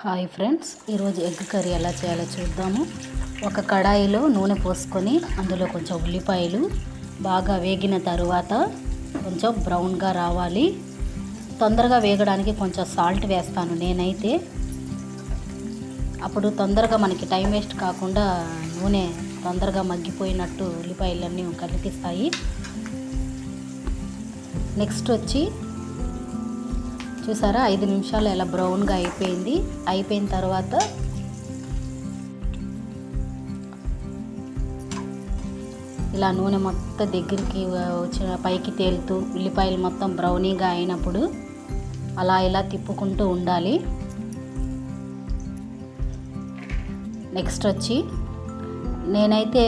Hi friends ఈరోజు egg curry ఎలా చేయాలో చూద్దాము. ఒక కడాయిలో నూనె పోసుకొని అందులో కొంచెం ఉల్లిపాయలు బాగా వేగిన తరువాత కొంచెం బ్రౌన్గా రావాలి. తొందరగా వేగడానికి కొంచెం సాల్ట్ వేస్తాను నేనైతే. అప్పుడు తొందరగా మనకి టైం వేస్ట్ కాకుండా నూనె తొందరగా మగ్గిపోయినట్టు ఉల్లిపాయలన్నీ కనిపిస్తాయి నెక్స్ట్ వచ్చి చూసారా? ఐదు నిమిషాలు ఇలా బ్రౌన్గా అయిపోయింది. అయిపోయిన తర్వాత ఇలా నూనె మొత్తం దగ్గరికి వచ్చిన పైకి తేలుతూ ఉల్లిపాయలు మొత్తం బ్రౌనీగా అయినప్పుడు అలా ఇలా తిప్పుకుంటూ ఉండాలి. నెక్స్ట్ వచ్చి నేనైతే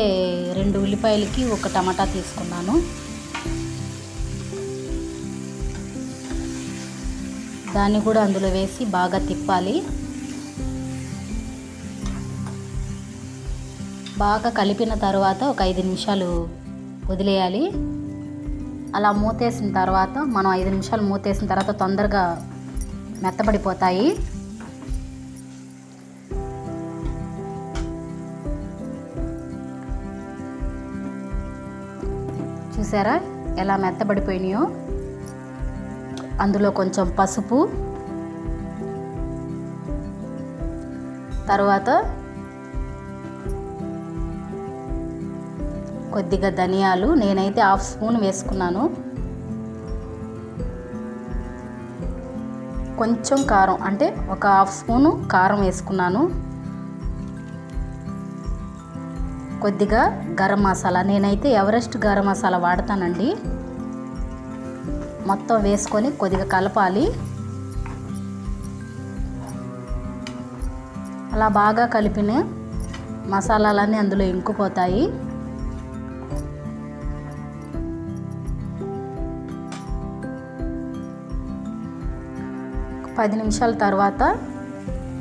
రెండు ఉల్లిపాయలకి ఒక టమాటా తీసుకున్నాను. దాన్ని కూడా అందులో వేసి బాగా తిప్పాలి. బాగా కలిపిన తర్వాత ఒక ఐదు నిమిషాలు వదిలేయాలి. అలా మూతేసిన తర్వాత మనం ఐదు నిమిషాలు మూతేసిన తర్వాత తొందరగా మెత్తబడిపోతాయి. చూసారా ఎలా మెత్తబడిపోయినాయో? అందులో కొంచెం పసుపు. తర్వాత కొద్దిగా ధనియాలు. నేనైతే హాఫ్ స్పూన్ వేసుకున్నాను. కొంచెం కారం అంటే ఒక హాఫ్ స్పూను కారం వేసుకున్నాను. కొద్దిగా గరం మసాలా. నేనైతే ఎవరెస్ట్ గరం మసాలా వాడతానండి. మొత్తం వేసుకొని కొద్దిగా కలపాలి. అలా బాగా కలిపిన మసాలాలన్నీ అందులో ఇంకుపోతాయి. పది నిమిషాల తర్వాత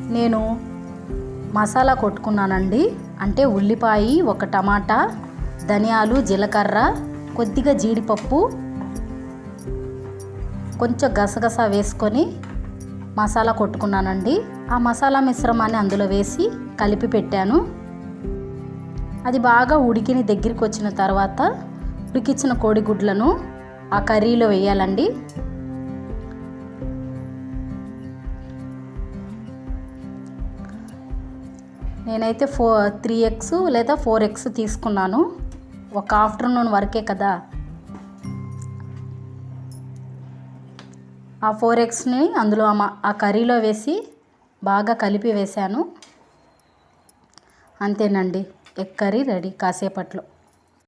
నేను మసాలా కొట్టుకున్నానండి. అంటే ఉల్లిపాయ ఒక టమాటా ధనియాలు జీలకర్ర కొద్దిగా జీడిపప్పు కొంచెం గసగస వేసుకొని మసాలా కొట్టుకున్నానండి. ఆ మసాలా మిశ్రమాన్ని అందులో వేసి కలిపి పెట్టాను. అది బాగా ఉడికిని దగ్గరికి వచ్చిన తర్వాత ఉడికిచ్చిన కోడిగుడ్లను ఆ కర్రీలో వేయాలండి. నేనైతే ఫో త్రీ ఎగ్స్ లేదా ఫోర్ ఎగ్స్ తీసుకున్నాను. ఒక ఆఫ్టర్నూన్ వరకే కదా. ఆ ఫోర్ ఎగ్స్ని అందులో ఆ కర్రీలో వేసి బాగా కలిపి వేశాను. అంతేనండి ఎగ్ కర్రీ రెడీ కాసేపట్లో.